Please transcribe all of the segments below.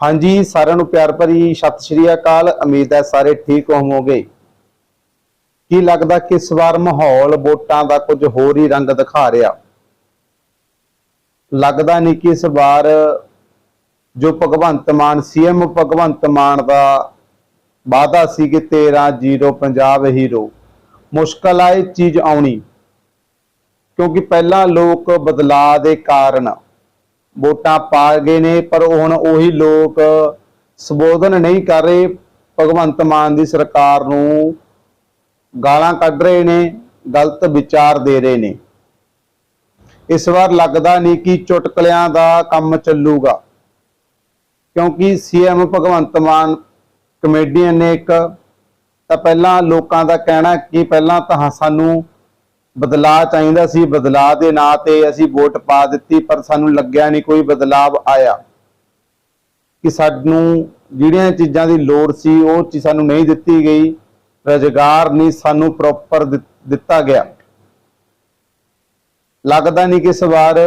ਹਾਂਜੀ, ਸਾਰਿਆਂ ਨੂੰ ਪਿਆਰ ਭਰੀ ਸਤਿ ਸ਼੍ਰੀ ਅਕਾਲ। ਉਮੀਦ ਹੈ ਸਾਰੇ ਠੀਕ ਹੋਵੋਗੇ। ਕੀ ਲੱਗਦਾ ਕਿ ਇਸ ਵਾਰ ਮਾਹੌਲ ਵੋਟਾਂ ਦਾ ਕੁਝ ਹੋਰ ਹੀ ਰੰਗ ਦਿਖਾ ਰਿਹਾ? ਲੱਗਦਾ ਨਹੀਂ ਕਿ ਇਸ ਵਾਰ ਜੋ ਭਗਵੰਤ ਮਾਨ, ਸੀਐਮ ਭਗਵੰਤ ਮਾਨ ਦਾ ਵਾਅਦਾ ਸੀ ਕਿ 13-0 ਪੰਜਾਬ ਹੀਰੋ। ਮੁਸ਼ਕਲ ਆਏ ਚੀਜ਼ ਆਉਣੀ, ਕਿਉਂਕਿ ਪਹਿਲਾਂ ਲੋਕ ਬਦਲਾਅ ਦੇ ਕਾਰਨ ਵੋਟਾਂ ਪਾ ਗਏ ਨੇ, ਪਰ ਹੁਣ ਉਹੀ ਲੋਕ ਸੰਬੋਧਨ ਨਹੀਂ ਕਰ ਰਹੇ। ਭਗਵੰਤ ਮਾਨ ਦੀ ਸਰਕਾਰ ਨੂੰ ਗਾਲਾਂ ਕੱਢ ਰਹੇ ਨੇ, ਗਲਤ ਵਿਚਾਰ ਦੇ ਰਹੇ ਨੇ। ਇਸ ਵਾਰ ਲੱਗਦਾ ਨਹੀਂ ਕਿ ਚੁਟਕਲਿਆਂ ਦਾ ਕੰਮ ਚੱਲੂਗਾ, ਕਿਉਂਕਿ ਸੀਐਮ ਭਗਵੰਤ ਮਾਨ ਕਮੇਡੀਅਨ ਨੇ ਇੱਕ, ਤਾਂ ਪਹਿਲਾਂ ਲੋਕਾਂ ਦਾ ਕਹਿਣਾ ਕਿ ਪਹਿਲਾਂ ਤਾਂ ਸਾਨੂੰ ਬਦਲਾਅ ਚਾਹੀਦਾ ਸੀ, ਬਦਲਾਅ ਦੇ ਨਾਂ ਤੇ ਅਸੀਂ ਵੋਟ ਪਾ ਦਿੱਤੀ, ਪਰ ਸਾਨੂੰ ਲੱਗਿਆ ਨਹੀਂ ਕੋਈ ਬਦਲਾਅ ਆਇਆ। ਕਿ ਸਾਨੂੰ ਜਿਹੜੀਆਂ ਚੀਜ਼ਾਂ ਦੀ ਲੋੜ ਸੀ, ਉਹ ਚੀਜ਼ ਸਾਨੂੰ ਨਹੀਂ ਦਿੱਤੀ ਗਈ, ਰੁਜ਼ਗਾਰ ਨਹੀਂ ਸਾਨੂੰ ਪ੍ਰੋਪਰ ਦਿੱਤਾ ਗਿਆ। ਲੱਗਦਾ ਨਹੀਂ ਕਿ ਇਸ ਵਾਰ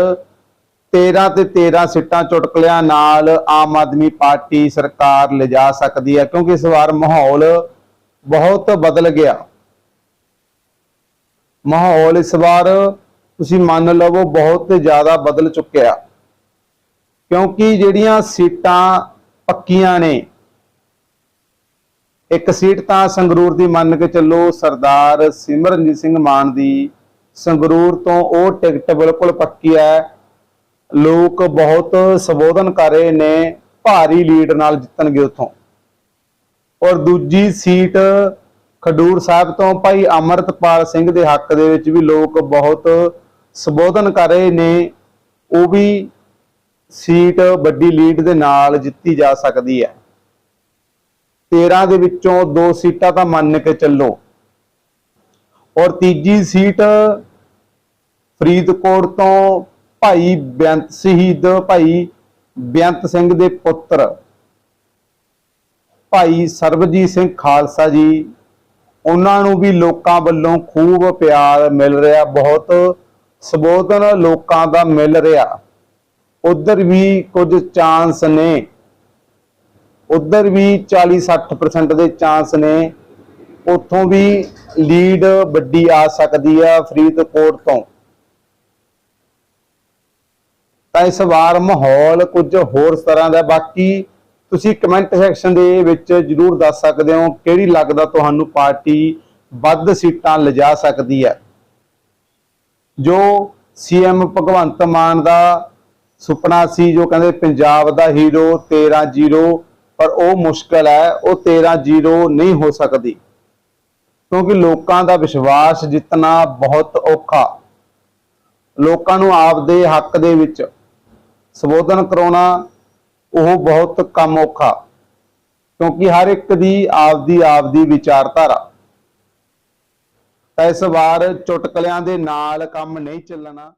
13 ਤੇ 13 ਸੀਟਾਂ ਚੁਟਕਲਿਆਂ ਨਾਲ ਆਮ ਆਦਮੀ ਪਾਰਟੀ ਸਰਕਾਰ ਲਿਜਾ ਸਕਦੀ ਹੈ, ਕਿਉਂਕਿ ਇਸ ਵਾਰ ਮਾਹੌਲ ਬਹੁਤ ਬਦਲ ਗਿਆ। ਮਾਹੌਲ ਇਸ ਵਾਰ ਤੁਸੀਂ ਮੰਨ ਲਵੋ ਬਹੁਤ ਜ਼ਿਆਦਾ ਬਦਲ ਚੁੱਕਿਆ। ਕਿਉਂਕਿ ਜਿਹੜੀਆਂ ਸੀਟਾਂ ਪੱਕੀਆਂ ਨੇ, ਇੱਕ ਸੀਟ ਤਾਂ ਸੰਗਰੂਰ ਦੀ ਮੰਨ ਕੇ ਚੱਲੋ ਸਰਦਾਰ ਸਿਮਰਨਜੀਤ ਸਿੰਘ ਮਾਨ ਦੀ, ਸੰਗਰੂਰ ਤੋਂ ਉਹ ਟਿਕਟ ਬਿਲਕੁਲ ਪੱਕੀ ਹੈ। ਲੋਕ ਬਹੁਤ ਸੰਬੋਧਨ ਕਰ ਰਹੇ ਨੇ, ਭਾਰੀ ਲੀਡ ਨਾਲ ਜਿੱਤਣਗੇ ਉਥੋਂ। ਔਰ ਦੂਜੀ ਸੀਟ ਖਡੂਰ ਸਾਹਿਬ ਤੋਂ ਭਾਈ ਅਮਰਤਪਾਲ ਸਿੰਘ ਦੇ ਹੱਕ ਦੇ ਵਿੱਚ ਵੀ ਲੋਕ ਬਹੁਤ ਸੰਬੋਧਨ ਕਰ ਰਹੇ ਨੇ। ਉਹ ਵੀ ਸੀਟ ਵੱਡੀ ਲੀਡ ਦੇ ਨਾਲ ਜਿੱਤੀ ਜਾ ਸਕਦੀ ਹੈ। 13 ਦੇ ਵਿੱਚੋਂ ਦੋ ਸੀਟਾਂ ਤਾਂ ਮੰਨ ਕੇ ਚੱਲੋ। ਔਰ ਤੀਜੀ ਸੀਟ ਫਰੀਦਕੋਟ ਤੋਂ ਭਾਈ ਬੇਅੰਤ ਸ਼ਹੀਦ, ਭਾਈ ਬੇਅੰਤ ਸਿੰਘ ਦੇ ਪੁੱਤਰ, ਭਾਈ ਸਰਬਜੀਤ ਸਿੰਘ ਖਾਲਸਾ ਜੀ ਉਹਨਾਂ ਨੂੰ ਵੀ ਲੋਕਾਂ ਵੱਲੋਂ ਖੂਬ ਪਿਆਰ ਮਿਲ ਰਿਹਾ, ਬਹੁਤ ਸੰਬੋਧਨ ਲੋਕਾਂ ਦਾ ਮਿਲ ਰਿਹਾ। ਉਧਰ ਵੀ ਕੁਝ ਚਾਂਸ ਨੇ। ਉਧਰ ਵੀ 40-60% ਦੇ ਚਾਂਸ ਨੇ। ਉੱਥੋਂ ਵੀ ਲੀਡ ਵੱਡੀ ਆ ਸਕਦੀ ਆ ਫਰੀਦਕੋਟ ਤੋਂ। ਤਾਂ ਇਸ ਵਾਰ ਮਾਹੌਲ ਕੁਝ ਹੋਰ ਤਰ੍ਹਾਂ ਦਾ, ਬਾਕੀ ਤੁਸੀਂ ਕਮੈਂਟ ਸੈਕਸ਼ਨ ਦੇ ਵਿੱਚ ਜਰੂਰ ਦੱਸ ਸਕਦੇ ਹੋ ਕਿਹੜੀ ਲੱਗਦਾ ਤੁਹਾਨੂੰ ਪਾਰਟੀ ਵੱਧ ਸੀਟਾਂ ਲਿਜਾ ਸਕਦੀ ਹੈ। ਜੋ ਸੀਐਮ ਭਗਵੰਤ ਮਾਨ ਦਾ ਸੁਪਨਾ ਸੀ, ਜੋ ਕਹਿੰਦੇ ਪੰਜਾਬ ਦਾ ਹੀਰੋ 13-0 ਪਰ ਉਹ ਮੁਸ਼ਕਲ ਹੈ, ਉਹ 13-0 ਨਹੀਂ ਹੋ ਸਕਦੀ। ਕਿਉਂਕਿ ਲੋਕਾਂ ਦਾ ਵਿਸ਼ਵਾਸ ਜਿੱਤਣਾ ਬਹੁਤ ਔਖਾ। ਲੋਕਾਂ ਨੂੰ ਆਪਦੇ ਹੱਕ ਦੇ ਵਿੱਚ ਸੰਬੋਧਨ ਕਰਾਉਣਾ ਉਹ ਬਹੁਤ ਕੰਮ ਔਖਾ, ਕਿਉਂਕਿ ਹਰ ਇੱਕ ਦੀ ਆਪਦੀ ਆਪਦੀ ਵਿਚਾਰਧਾਰਾ। ਤਾਂ ਇਸ ਵਾਰ ਚੁਟਕਲਿਆਂ ਦੇ ਨਾਲ ਕੰਮ ਨਹੀਂ ਚੱਲਣਾ।